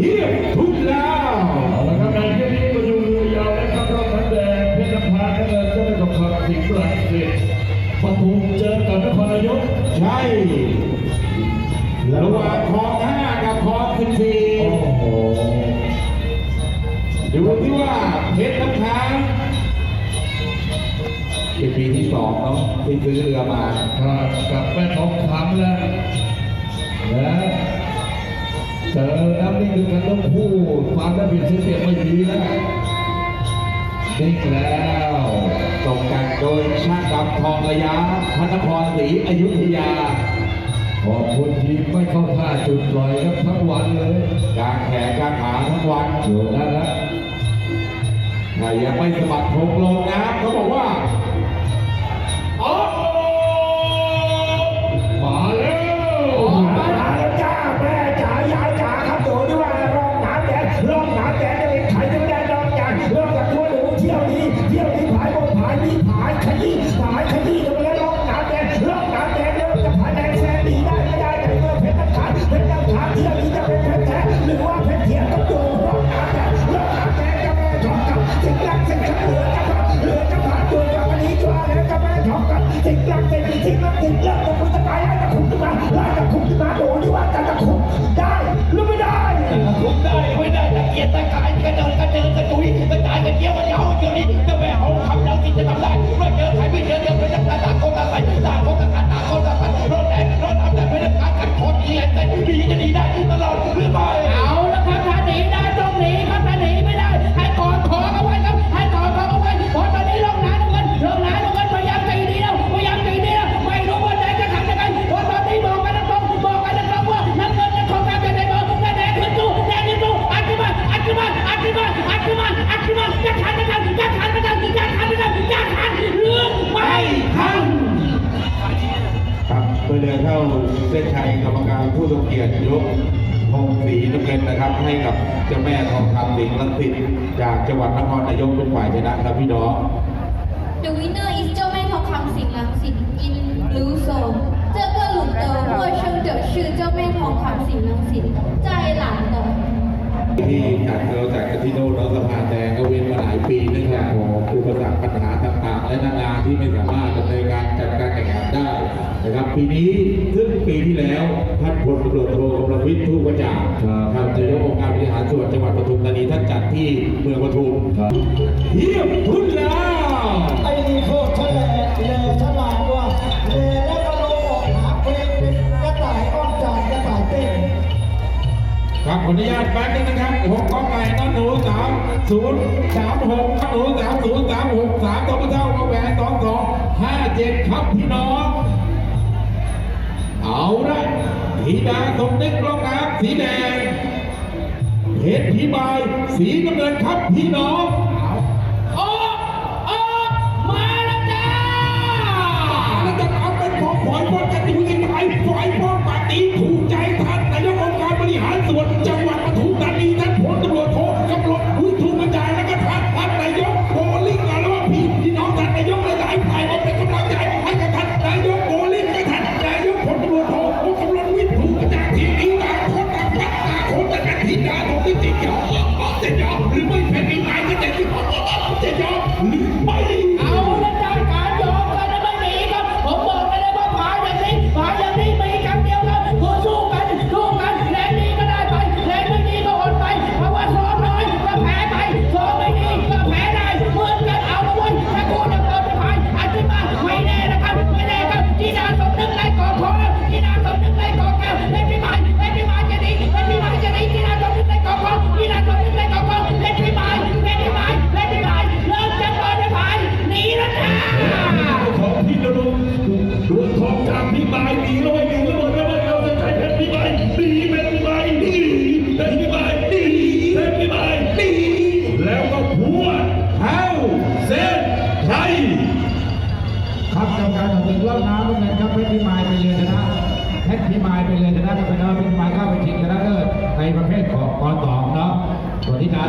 เยียบทุกแล้วเอาละครับการเยี่ยมนี้มาดูเรือยาวนะครับรอบน้ำแดงเพชรน้ำพาน้ำเงินเจ้าเป็นประคำสิงห์หลังเด็กปฐุมเจอกับนครนายกใช่ระหว่าคองห้ากับคองสิบสีดูที่ว่าเพชรทับทั้งปีที่สองเนาะขึ้นเรือมาบกับแม่ทองคำแล้วแะ เจอแล้วนี่คือการต้องพูดความได้เปรียนเสียเปรียบไม่ดีแล้วนี่แล้วตกกันโดยชาติกับทองระยะพัะนพรศรีอยุธยาขอบคุณทีมไม่เข้าท่าจุดลอยทั้งวันเลยการแขนการหาทั้งวันเจอแล้วนะถ้ยังไม่สะบัดทงลงนะเขาบอกว่า Yeah. ชัยกรรมการผู้ทรงเกียรติยกธงสีน้ำเงินนะครับ ให้กับเจ้าแม่ทองคำสิงห์ลังสิตจากจังหวัดนครนายกเป็นฝ่ายชนะครับพี่น้อง The winner is เจ้าแม่ทองคำสิงห์ลังสิต in blue zone เจ้าก็หลุดเจ้าแม่ทองคำสิงห์ลังสิต在朗德 ที่จัดเราจัดกันที่โน่นเราสะพานแดงก็เว้นมาหลายปีเนื่องจากอุปสรรคปัญหาต่างๆ และนานาที่ไม่สามารถดำเนินการจัดการแข่งขันได้นะครับปีนี้ซึ่งปีที่แล้วท่านพลตำรวจโทกรวิทย์ทูกประจักษ์ท่านายกองค์การบริหารส่วนจังหวัดปทุมธานีท่านจัดที่เมืองปทุมเทียบทุนแล้ว ญาตแป๊บนึงนะครับหกก้อไก่นั่นหนูสามศูนย์สามหกนั่นหนูสามศูนย์สามหกสามตัวพระเจ้าก็แหวนสองสองห้าเจ็ดครับพี่น้อง เอาละธิดาสมนึกรองน้ำสีแดงเพชรพิบายสีน้ำเงินครับพี่น้อง 50 Jahren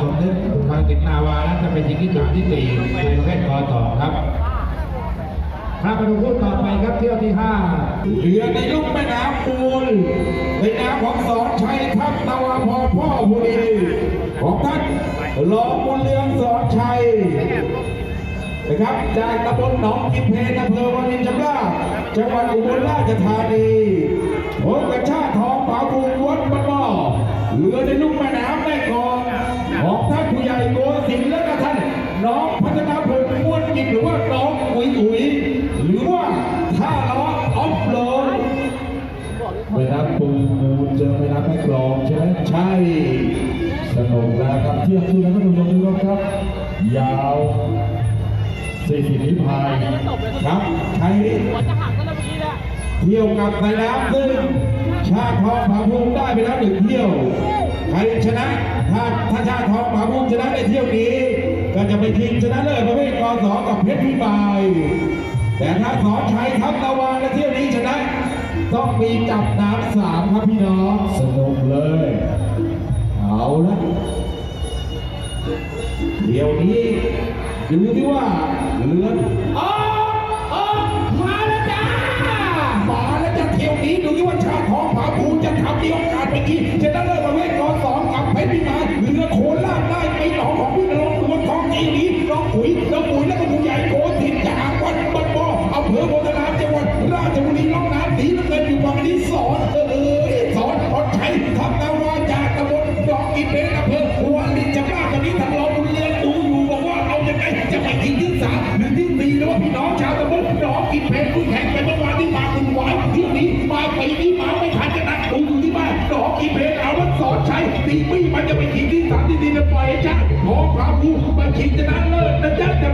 สมนึกทางติดนาวาแล้นจะเป็นทีมที่สามที่สี่ในประเภทกอต่อครับถ้าไปดูคู่ต่อไปครับเที่ยวที่ห้าเรือในลุ่มแม่น้ำมูลในน้ำของสอนชัยทัพนาวาพอพ่อบุรีของท่านลองบุญเรืองสอนชัยนะครับจากตำบลหนองกิมเพนอำเภอวานินชำราบจังหวัดอุบลราชธานีพบกับชาติทองผาภูวัดบ้านบ่อเรือในลุ่มแม่น้ำ ของท่านผู้ใหญ่โกศินและก็ท่านน้องพัฒนาพงษ์ม้วนกิจหรือว่าน้องอุ๋ยอุ๋ยหรือว่าท่าล้อออฟโรดไปรับปูมูลเจอไปรับแม่กลองใช่ไหมใช่ สนุกแล้วครับเที่ยงคืนแล้วก็ดูดูดูครับ ยาวสี่สิบนิพายครับใครเที่ยวกับสายน้ำซึ่งชาติทองผาภูมิได้ไปแล้วหนึ่งเที่ยว ใครชนะถ้าถ้าชาติทองผาภูมิชนะในเที่ยวนี้ ก็จะไปชิงชนะเลิศประเภทกสกับเพชรพิมายแต่ถ้าสอนชัยทัพนาวาในเที่ยวนี้ชนะต้องมีจับน้ำสามครับพี่น้องสนุกเลย เอาละเที่ยวนี้ดูที่ว่าเรือนอ๋ออ๋อมาแล้วจ้ามาแล้วจะเที่ยวนี้ดูที่ว่าชาติทองผาภูมิจะทำมีโอกาสไปกินจะได้ หรือที่สี่หรือว่าพี่น้องชาวตะบนพี่น้องกินเพชรผู้แข่งไปเมื่อวานที่มาคุณหวานที่นี้มาไปนี้มาไม่ทันจะนัดดูอยู่ที่บ้านน้องกินเพชรเอาวัดสอนชัยตีปี้มันจะไปทีที่สามที่ดีนะปล่อยให้จ้าขอพาภูมาชิงชนะเลิศนะจ๊ะ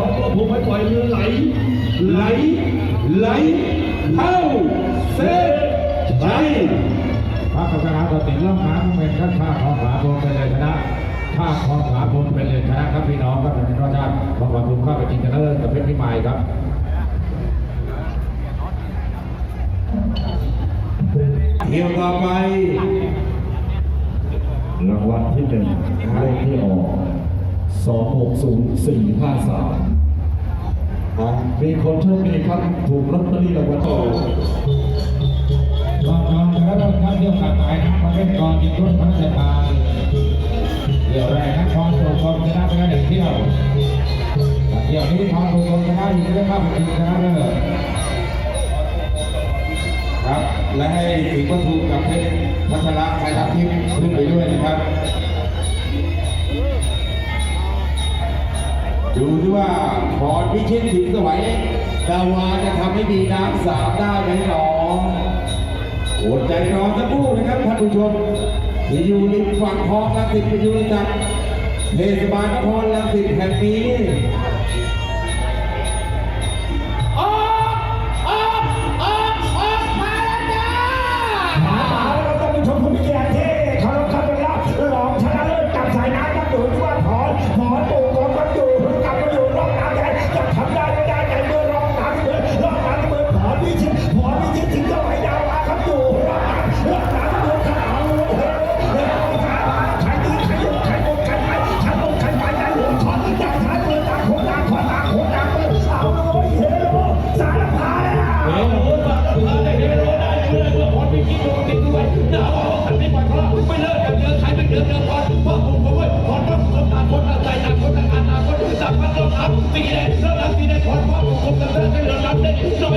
ชาติทองผาภูมิให้ปล่อยเรือไหล ไหล ไหลเข้าเส้นชัยพระกษณะตัดสินล่องน้ำเป็นข้าชาของผาพงเป็นเลยชนะชาของผาพงเป็นเลยชนะครับพี่น้องครับเป็นข้าชาติของผาพงเข้าไปชิงชนะเลิศกับเพชรพิมายครับเที่ยวต่อไปรางวัลที่หนึ่งเลขที่ออก สองหกศูนย์สี่ห้าสามมีคนโชคดีครับถูกลอตเตอรี่รางวัลที่หนึ่งกองกองแล้วเราทำเที่ยวกับสายน้ำประเภทกองยิงรุ่นพัฒนาเดี๋ยวแรกนะครสุกรชนะไปแล้วหนึ่งเที่ยวเที่ยวนี้ครสุกรชนะอยู่ที่เข้าไปชิงชนะเลิศครับและให้ถึงวัตถุกับเพชรพัชระไทยรัฐทิพย์ขึ้นไปด้วยนะครับ ดูที่ว่าพรพิชิตสิงห์สวัยดาวาจะทำให้มีน้ำสามได้ไหมหนอโอดใจรอสักครู่นะครับท่านผู้ชมที่อยู่ริมฝั่งคลองลังสิตประยุรจักรเทศบาลนครลังสิตแห่งนี้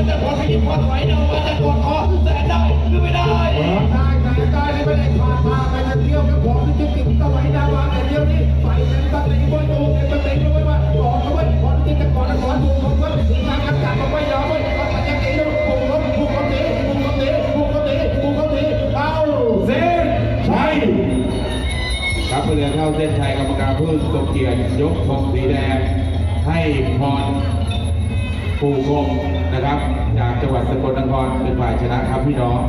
ได้เราไม่แต่พรไม่ยินพรไหวเราจะกดคอแต่ได้หรือไม่ได้ได้แต่ได้ไม่ได้ผ่านมาไปเที่ยวกับของที่จิตสมัยดาวาแต่เที่ยวนี้ไปเป็นตัดสินบนดูเป็นตัดสินด้วยว่าก่อเขาไว้ก่อที่จะก่อนก่อนดูขาไว้ถึงทางอากาศเขาไม่ยอมไว้เขาะยังไงดูบุกเขาบุกเขาตะบุกเขาตะบุกเขาตะบุกเขาตะเอาเส้นชัยครับเรือเข้าเส้นชัยกรรมการผู้ทรงเกียรติยกธงสีแดงให้พรปู่คง นะครับ จากจังหวัดสกลนครเป็นฝ่ายชนะครับพี่น้อง